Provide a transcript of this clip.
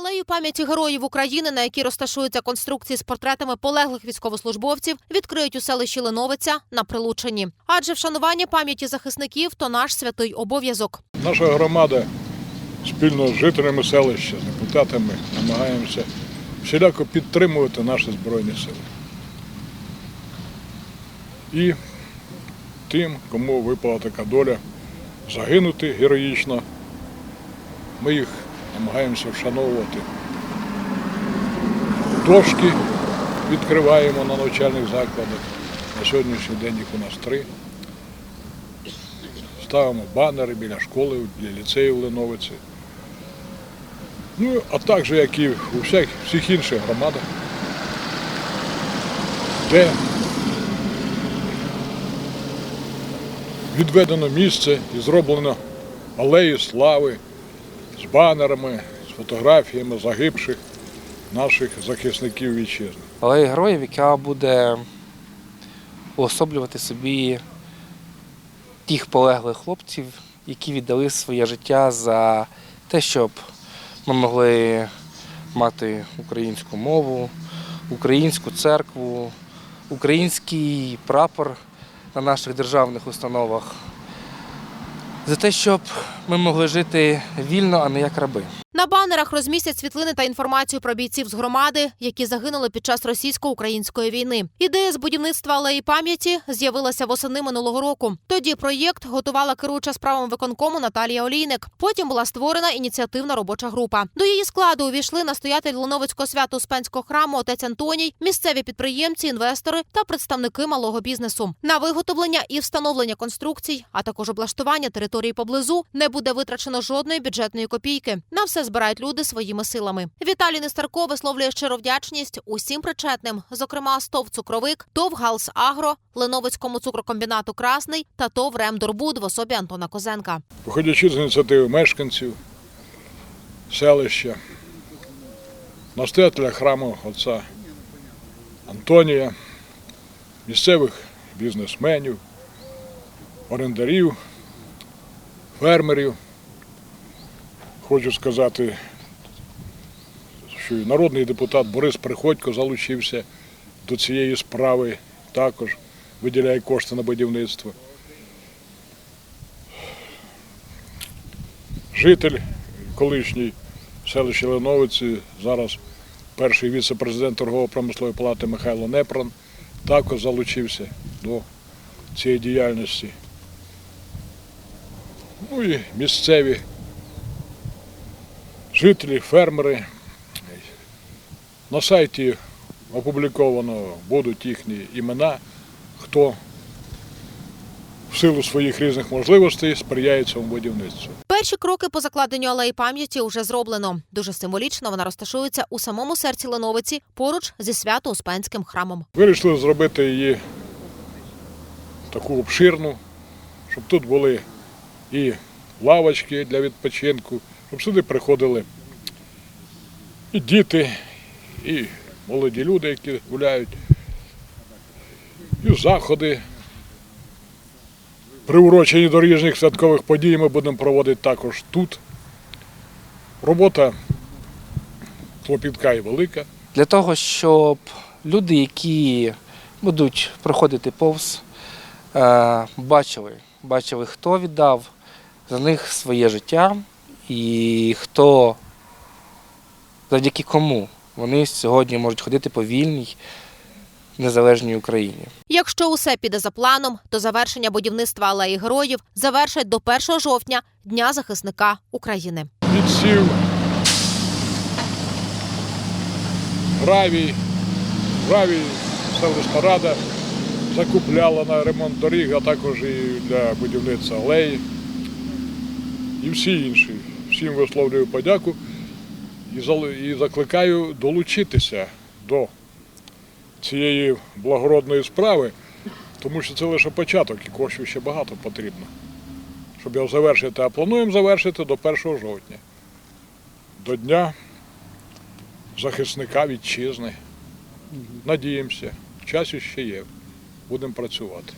Алею пам'яті героїв України, на якій розташуються конструкції з портретами полеглих військовослужбовців, відкриють у селищі Леновиця на Прилучині. Адже вшанування пам'яті захисників то наш святий обов'язок. Наша громада спільно з жителями селища, з депутатами намагаємося всіляко підтримувати наші Збройні Сили. І тим, кому випала така доля загинути героїчно, ми їх намагаємося вшановувати. Дошки відкриваємо на навчальних закладах. На сьогоднішній день їх у нас три. Ставимо банери біля школи, біля ліцею в Леновиці. Ну, а також, як і у всіх, всіх інших громадах, де відведено місце і зроблено алеї слави з банерами, з фотографіями загибших наших захисників вітчизни. Алея героїв, яка буде уособлювати собі тих полеглих хлопців, які віддали своє життя за те, щоб ми могли мати українську мову, українську церкву, український прапор на наших державних установах. За те, щоб ми могли жити вільно, а не як раби. На банерах розмістять світлини та інформацію про бійців з громади, які загинули під час російсько-української війни. Ідея з будівництва алеї пам'яті з'явилася восени минулого року. Тоді проєкт готувала керуюча справами виконкому Наталія Олійник. Потім була створена ініціативна робоча група. До її складу увійшли настоятель Луновицького свято-успенського храму отець Антоній, місцеві підприємці, інвестори та представники малого бізнесу. На виготовлення і встановлення конструкцій, а також облаштування території поблизу, не буде витрачено жодної бюджетної копійки. На все збирають люди своїми силами. Віталій Нестерко висловлює щиро вдячність усім причетним, зокрема СТОВ «Цукровик», ТОВ «Галс Агро», Леновицькому цукрокомбінату Красний та ТОВ «Ремдорбуд» в особі Антона Козенка. Виходячи з ініціативи мешканців селища, настоятеля храму отця Антонія, місцевих бізнесменів, орендарів, фермерів. Хочу сказати, що і народний депутат Борис Приходько залучився до цієї справи, також виділяє кошти на будівництво. житель колишній селища Леновиці, зараз перший віце-президент торгово-промислової палати Михайло Непрон, також залучився до цієї діяльності. Ну і місцеві жителі, фермери. На сайті опубліковано будуть їхні імена, хто в силу своїх різних можливостей сприяє цьому будівництву. Перші кроки по закладенню алеї пам'яті уже зроблено. Дуже символічно вона розташується у самому серці Леновиці, поруч зі свято-успенським храмом. Вирішили зробити її таку обширну, щоб тут були і лавочки для відпочинку, щоб сюди приходили і діти, і молоді люди, які гуляють, і заходи. Приурочені до різних святкових подій ми будемо проводити також тут. Робота клопітка і велика. для того, щоб люди, які будуть проходити повз, е, бачили, бачили, хто віддав за них своє життя і хто, завдяки кому вони сьогодні можуть ходити по вільній, незалежній Україні. Якщо усе піде за планом, то завершення будівництва алеї героїв завершать до 1 жовтня Дня захисника України. Підсів, гравій, гравій селищна рада закупляла на ремонт доріг, а також і для будівництва алеї. І всі інші. Всім висловлюю подяку і закликаю долучитися до цієї благородної справи, тому що це лише початок і коштів ще багато потрібно. Щоб його завершити, а плануємо завершити до 1 жовтня до Дня захисника вітчизни. Надіємося, час ще є. Будемо працювати.